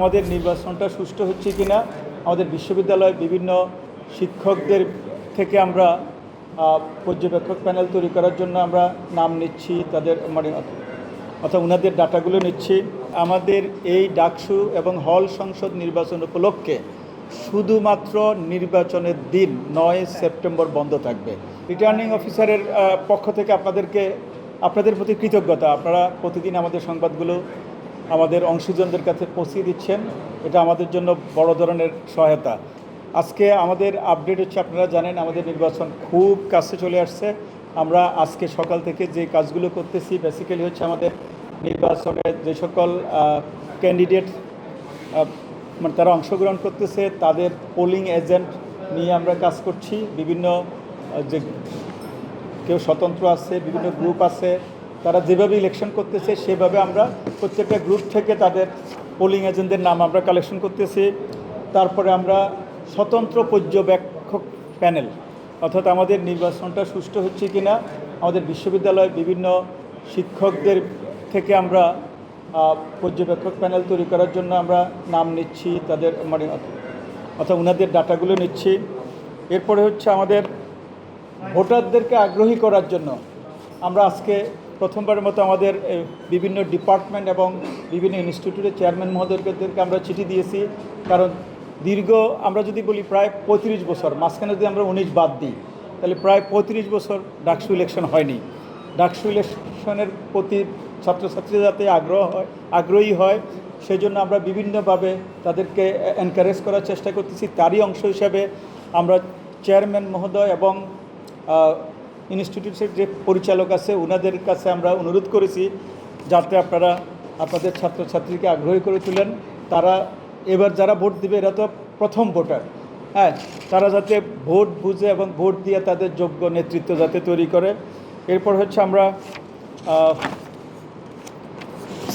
আমাদের নির্বাচনটা সুষ্ঠু হচ্ছে কিনা, আমাদের বিশ্ববিদ্যালয় বিভিন্ন শিক্ষকদের থেকে আমরা পর্যবেক্ষক প্যানেল তৈরি করার জন্য আমরা নাম নিচ্ছি, তাদের মানে অর্থাৎ ওনাদের ডাটাগুলো নিচ্ছি। আমাদের এই ডাকসু এবং হল সংসদ নির্বাচন উপলক্ষে শুধুমাত্র নির্বাচনের দিন নয় সেপ্টেম্বর বন্ধ থাকবে। রিটার্নিং অফিসারের পক্ষ থেকে আপনাদেরকে, আপনাদের প্রতি কৃতজ্ঞতা। আপনারা প্রতিদিন আমাদের সংবাদগুলো আমাদের অংশীজনদের কাছে পৌঁছে দিচ্ছেন। এটা আমাদের জন্য বড় ধরনের সহায়তা। আজকে আমাদের আপডেট হচ্ছে, আপনারা জানেন আমাদের নির্বাচন খুব কাছে চলে আসছে। আমরা আজকে সকাল থেকে যে কাজগুলো করতেছি বেসিক্যালি হচ্ছে আমাদের নির্বাচনে যে সকল ক্যান্ডিডেট মানে তারা অংশগ্রহণ করতেছে, তাদের পোলিং এজেন্ট নিয়ে আমরা কাজ করছি। বিভিন্ন যে কেউ স্বতন্ত্র আছে, বিভিন্ন গ্রুপ আছে তারা যেভাবে ইলেকশন করতেছে, সেভাবে আমরা প্রত্যেকটা গ্রুপ থেকে তাদের পোলিং এজেন্টদের নাম আমরা কালেকশন করতেছি। তারপরে আমরা স্বতন্ত্র পর্যবেক্ষক প্যানেল অর্থাৎ আমাদের নির্বাচনটা সুষ্ঠু হচ্ছে কিনা, আমাদের বিশ্ববিদ্যালয় বিভিন্ন শিক্ষকদের থেকে আমরা পর্যবেক্ষক প্যানেল তৈরি করার জন্য আমরা নাম নিচ্ছি, তাদের মানে অর্থাৎ ওনাদের ডাটাগুলো নিচ্ছি। এরপরে হচ্ছে আমাদের ভোটারদেরকে আগ্রহী করার জন্য আমরা আজকে প্রথমবারের মতো আমাদের বিভিন্ন ডিপার্টমেন্ট এবং বিভিন্ন ইনস্টিটিউটের চেয়ারম্যান মহোদয়দেরকে আমরা চিঠি দিয়েছি। কারণ দীর্ঘ, আমরা যদি বলি প্রায় পঁয়ত্রিশ বছর, মাঝখানে যদি আমরা উনিশ বাদ দিই, তাহলে প্রায় পঁয়ত্রিশ বছর ডাকসু ইলেকশন হয়নি। ডাকসু ইলেকশনের প্রতি ছাত্রছাত্রীরা যাতে আগ্রহ হয়, আগ্রহী হয় সেই জন্য আমরা বিভিন্নভাবে তাদেরকে এনকারেজ করার চেষ্টা করতেছি। তারই অংশ হিসাবে আমরা চেয়ারম্যান মহোদয় এবং ইনস্টিটিউটের যে পরিচালক আছে ওনাদের কাছে আমরা অনুরোধ করেছি যাতে আপনারা আপনাদের ছাত্রছাত্রীকে আগ্রহী করে তুলেন। তারা এবার যারা ভোট দিবে, এরা তো প্রথম ভোটার। হ্যাঁ তারা যাতে ভোট বুঝে এবং ভোট দিয়ে তাদের যোগ্য নেতৃত্ব যাতে তৈরি করে। এরপর হচ্ছে আমরা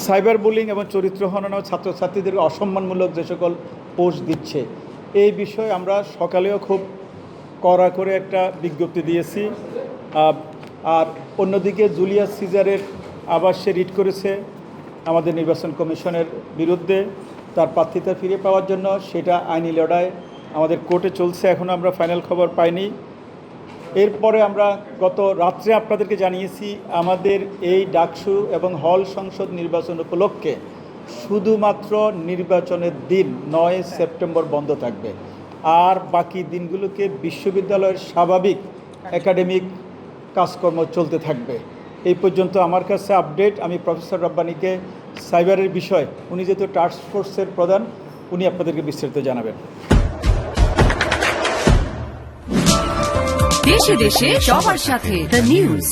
সাইবার বুলিং এবং চরিত্র হনন ছাত্রছাত্রীদের অসম্মানমূলক যে সকল পোস্ট দিচ্ছে, এই বিষয়ে আমরা সকালেও খুব কড়া করে একটা বিজ্ঞপ্তি দিয়েছি। আর অন্যদিকে জুলিয়াস সিজারের আবার সে রিট করেছে আমাদের নির্বাচন কমিশনের বিরুদ্ধে। তার প্রার্থিতা ফিরে পাওয়ার জন্য সেটা আইনি লড়াই আমাদের কোর্টে চলছে এখনও আমরা ফাইনাল খবর পাইনি। এরপরে আমরা গত রাত্রে আপনাদেরকে জানিয়েছি, আমাদের এই ডাকসু এবং হল সংসদ নির্বাচন উপলক্ষে শুধুমাত্র নির্বাচনের দিন নয় সেপ্টেম্বর বন্ধ থাকবে। আর বাকি দিনগুলোকে বিশ্ববিদ্যালয়ের স্বাভাবিক একাডেমিক কাজকর্ম চলতে থাকবে। এই পর্যন্ত আমার কাছে আপডেট আমি প্রফেসর রব্বানিকে সাইবারের বিষয়, উনি যেহেতু টাস্ক ফোর্সের প্রধান, উনি আপনাদেরকে বিস্তারিত জানাবেন। দেশে দেশে সবার সাথে দ্য নিউজ